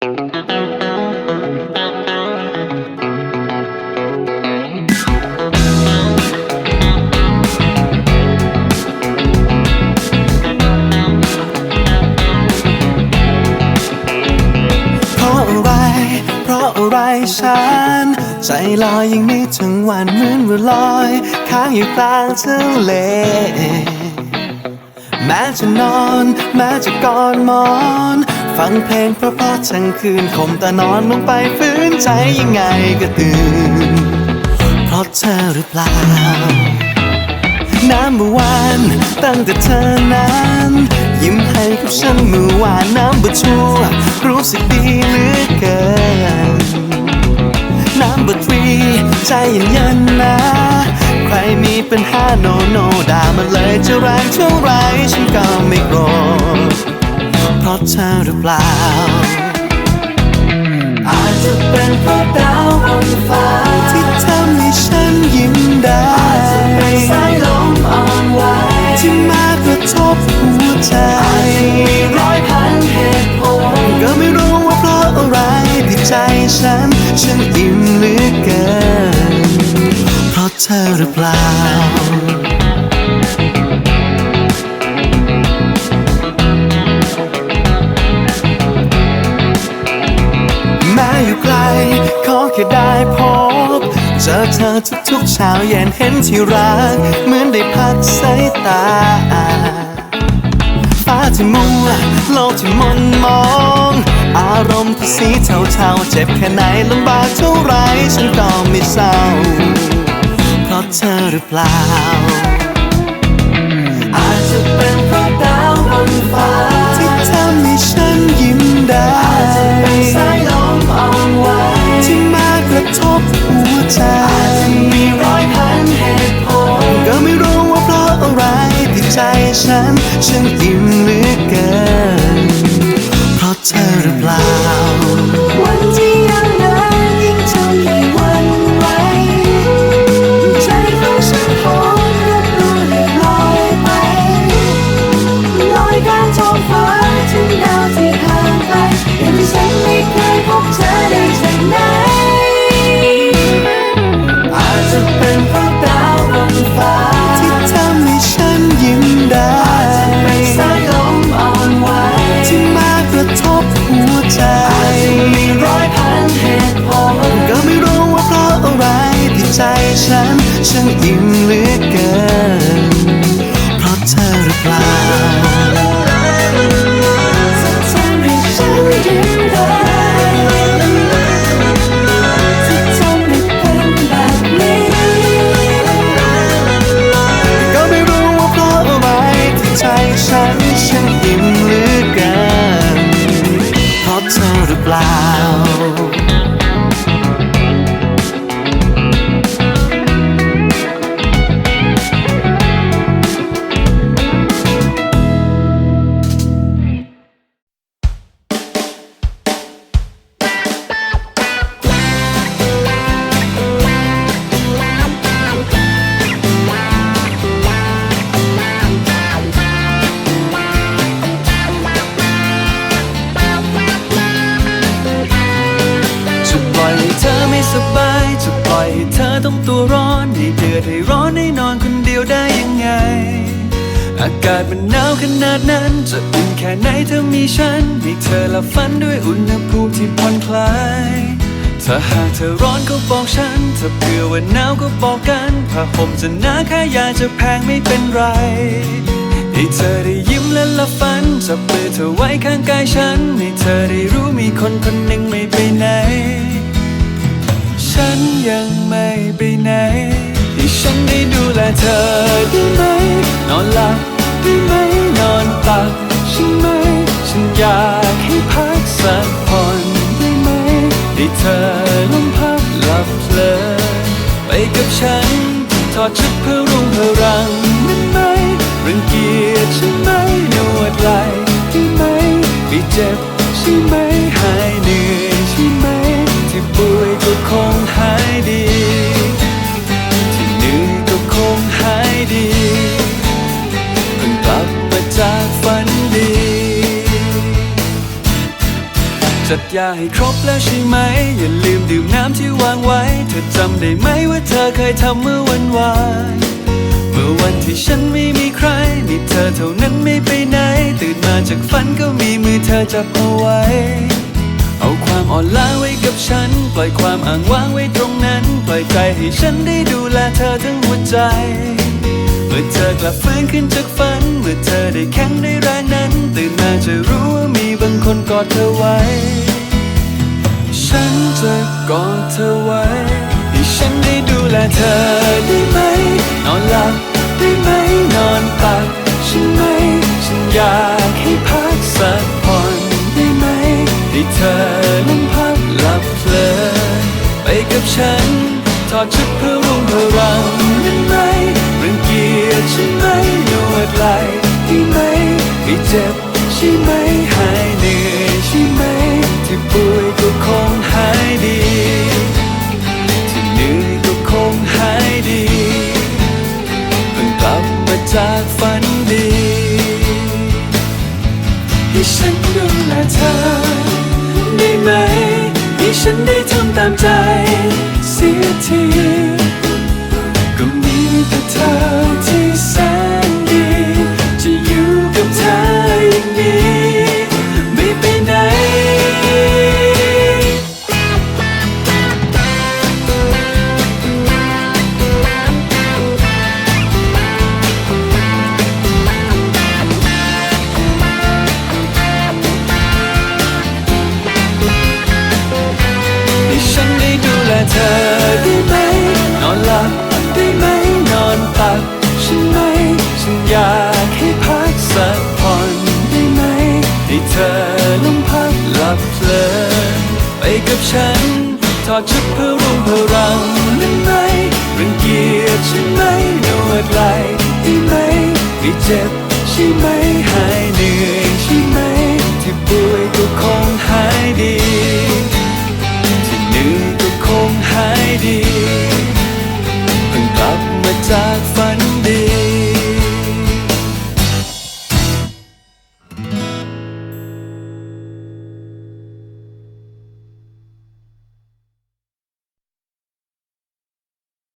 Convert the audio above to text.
เพราะอะไรเพราะอะไรฉันใจลอยอย่างนี้ทั้งวันเหมือนว่าลอยค้างอยู่กลางทะเล แม้จะนอน แม้จะกอดหมอน ฟังเพลงเพราะๆทั้งคืนคมแต่นอนลงไปฟื้นใจยังไงก็ตื่น เพราะเธอหรือเปล่า น้ำเมื่อวานตั้งแต่เธอนั้นยิ้มให้กับฉันเมื่อวานน้ำบัชัวรู้สึกดีเหลือเกิน น้ำบัทรีใจเย็นเย็นๆนะ ใครมีปัญหาโนโนด่ามาเลยจะแรงเท่าไรฉันก็ไม่โกรธ เธอหรือเปล่า อาจจะเป็นเพราะดาวบนฟ้า ที่ทำให้ฉันยิ้มได้อาจจะเป็นสายลมอ่อนไหวที่มากระทบหัวใจอาจจะมีร้อยพันเหตุผลก็ไม่รู้ว่าเพราะอะไรที่ใจฉัน ฉันอิ่มเหลือเกินเพราะเธอหรือเปล่า เช้าเย็นเห็นที่รัก เหมือนได้พักสายตา ฟ้าที่มัวโลกที่มนมอง อารมณ์ที่สีเทาๆเจ็บแค่ไหนลำบากเท่าไรฉันก็ไม่เศร้า เพราะเธอหรือเปล่าอา ใจฉัน ฉันอิ่มเหลือเกิน เพราะเธอหรือเปล่า วันที่ยาวนานยิ่งทำให้วันไหวใจของฉันโหดรับรู้ได้ลอยไป ลอยข้ามท้องฟ้าถึงดาวที่ห่างไกลย่างที่ฉันไม่เคยพบเธอได้จากไหนอาจจะเป็นเพราะดาวบนฟ้า ใจอาจจะมีร้อยพันเหตุผลก็ไม่รู้ว่าเพราะอะไรที่ใจฉัน ฉันอิ่มเหลือเกิน เพราะเธอหรือเปล่า สบายจะปล่อยให้เธอต้องตัวร้อนให้เดือดให้ร้อนให้นอนคนเดียวได้ยังไง อากาศมันหนาวขนาดนั้น จะอุ่นแค่ไหนเธอมีฉันให้เธอลับฝันด้วยอุณหภูมิที่ผ่อนคลายถ้าหากเธอร้อนก็บอกฉัน ถ้าเผื่อว่าหนาวก็บอกกันผ้าห่มจะหนาแค่ยาจะแพงไม่เป็นไรให้เธอได้ยิ้มและลับฝันจับมือเธอไว้ข้างกายฉันให้เธอได้รู้มีคนคนหนึ่งไม่ เธอได้ไหม นอนหลับได้ไหม นอนตักใช่ไหม ฉันอยากให้พักสักผ่อนได้ไหมให้เธอลมพักหลับเพลินไปกับฉันถอดชุดเพื่อรุ่งเพื่อรังนั้นไหมรังเกียจใช่ไหมนวดไหลได้ไหมไม่เจ็บใช่ไหมหายเหนื่อย จัดยาให้ครบแล้วใช่ไหม อย่าลืมดื่มน้ำที่วางไว้ เธอจำได้ไหมว่าเธอเคยทำเมื่อวันวานเมื่อวันที่ฉันไม่มีใคร มีเธอเท่านั้นไม่ไปไหน ตื่นมาจากฝันก็มีมือเธอจับเอาไว้ เอาความอ่อนล้าไว้กับฉัน ปล่อยความอ้างว้างไว้ตรงนั้น ปล่อยใจให้ฉันได้ดูแลเธอทั้งหัวใจ เมื่อเธอกลับฟื้นขึ้นจากฝัน เมื่อเธอได้แข็งได้แรงนั้น ตื่นมาจะรู้ว่ามีบางคนกอดเธอไว้ กอดเธอไว้ให้ฉันได้ดูแลเธอได้ไหม นอนหลับได้ไหมนอนตักฉันไหม ฉันอยากให้พักสักผ่อนได้ไหมให้เธอนั้นพักหลับเพลินไปกับฉันถอดชุดเพื่อรุ่งเพื่อรังได้ไหมรังเกียจใช่ไหมนวดไหล่ได้ไหมไม่เจ็บ ฉันได้ทำตามใจ จ็บใช่ไหมหายเหนื่อยใช่ไหม ที่ป่วยก็คงหายดี ที่เหนื่อยก็คงหายดี เพิ่งกลับมาจาก